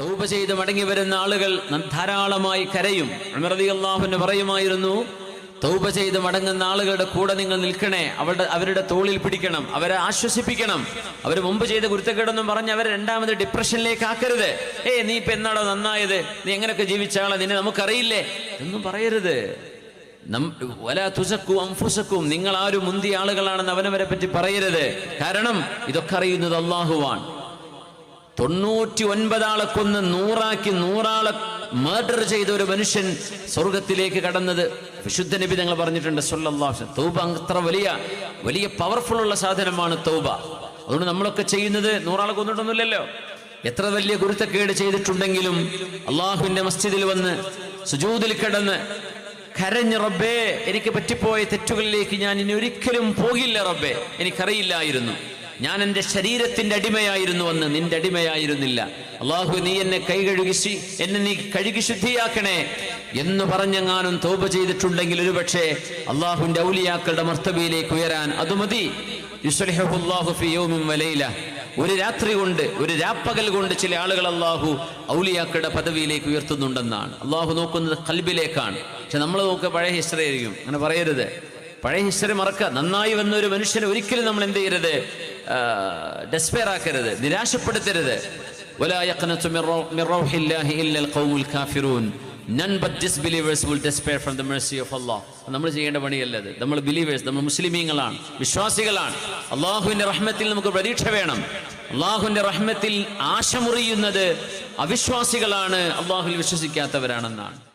തൗബ ചെയ്ത് മടങ്ങി വരുന്ന ആളുകൾ ധാരാളമായി കരയും. ഉമർ അള്ളാഹുവിന് പറയുമായിരുന്നു തൗബ ചെയ്ത് മടങ്ങുന്ന ആളുകളുടെ കൂടെ നിങ്ങൾ നിൽക്കണേ. അവരുടെ അവരുടെ തോളിൽ പിടിക്കണം. അവരെ ആശ്വസിപ്പിക്കണം. അവർ മുമ്പ് ചെയ്ത കുരുത്തക്കേടൊന്നും പറഞ്ഞ് അവരെ രണ്ടാമത് ഡിപ്രഷനിലേക്ക് ആക്കരുത്. ഏ നീ ഇപ്പൊ എന്നാടോ നന്നായത്? നീ എങ്ങനെയൊക്കെ ജീവിച്ചാളെ നിന്നെ നമുക്കറിയില്ലേ? എന്നും പറയരുത്. വലാ നിങ്ങൾ ആരും മുന്തിയ ആളുകളാണെന്ന് അവനവരെ പറ്റി പറയരുത്. കാരണം ഇതൊക്കെ അറിയുന്നത് അള്ളാഹുവാൻ തൊണ്ണൂറ്റി ഒൻപതാളെ കൊന്ന് നൂറാക്കി നൂറാളെ മർഡർ ചെയ്ത ഒരു മനുഷ്യൻ സ്വർഗത്തിലേക്ക് കടന്നത്. വിശുദ്ധ നബി ഞങ്ങൾ പറഞ്ഞിട്ടുണ്ട് സൊല്ലാഹ് തൗബ അത്ര വലിയ വലിയ പവർഫുൾ ഉള്ള സാധനമാണ് തൗബ. അതുകൊണ്ട് നമ്മളൊക്കെ ചെയ്യുന്നത് നൂറാളെ കൊന്നിട്ടൊന്നുമില്ലല്ലോ. എത്ര വലിയ ഗുരുത്തക്കേട് ചെയ്തിട്ടുണ്ടെങ്കിലും അള്ളാഹുവിന്റെ മസ്ജിദിൽ വന്ന് സുജൂതിൽ കിടന്ന് കരഞ്ഞ് റബ്ബേ എനിക്ക് പറ്റിപ്പോയ തെറ്റുകളിലേക്ക് ഞാൻ ഇനി ഒരിക്കലും പോകില്ല റബ്ബേ. എനിക്കറിയില്ലായിരുന്നു. ഞാൻ എന്റെ ശരീരത്തിന്റെ അടിമയായിരുന്നു അന്ന് നിന്റെ അടിമയായിരുന്നില്ല. അള്ളാഹു നീ എന്നെ കൈ കഴുകി എന്നെ നീ കഴുകി ശുദ്ധിയാക്കണേ എന്ന് പറഞ്ഞെങ്ങാനും തോപ ചെയ്തിട്ടുണ്ടെങ്കിൽ ഒരുപക്ഷെ അള്ളാഹുവിന്റെ ഔലിയാക്കളുടെ മർത്തബയിലേക്ക് ഉയരാൻ അത് മതി. ഒരു രാത്രി കൊണ്ട് ഒരു രാപ്പകൽ കൊണ്ട് ചില ആളുകൾ അള്ളാഹു ഔലിയാക്കളുടെ പദവിയിലേക്ക് ഉയർത്തുന്നുണ്ടെന്നാണ്. അള്ളാഹു നോക്കുന്നത് കൽബിലേക്കാണ്. പക്ഷെ നമ്മൾ നോക്കുക പഴയ ഹിസ്റ്ററി ആയിരിക്കും. അങ്ങനെ പറയരുത്. പഴയ ഹിസ്റ്ററി മറക്കുക. നന്നായി വന്ന ഒരു മനുഷ്യനെ ഒരിക്കലും നമ്മൾ എന്ത് ചെയ്യരുത് ഡെസ്പെയർ ആക്കരുത് നിരാശപ്പെടുത്തരുത്. നമ്മൾ ചെയ്യേണ്ട പണിയല്ലത് നമ്മൾ ബിലീവേഴ്സ് നമ്മൾ മുസ്ലിമീങ്ങളാണ് വിശ്വാസികളാണ്. അള്ളാഹുവിന്റെ റഹ്മത്തിൽ നമുക്ക് പ്രതീക്ഷ വേണം. അള്ളാഹുവിന്റെ റഹ്മത്തിൽ ആശമുറിയുന്നത് അവിശ്വാസികളാണ്. അള്ളാഹുവിൽ വിശ്വസിക്കാത്തവരാണെന്നാണ്.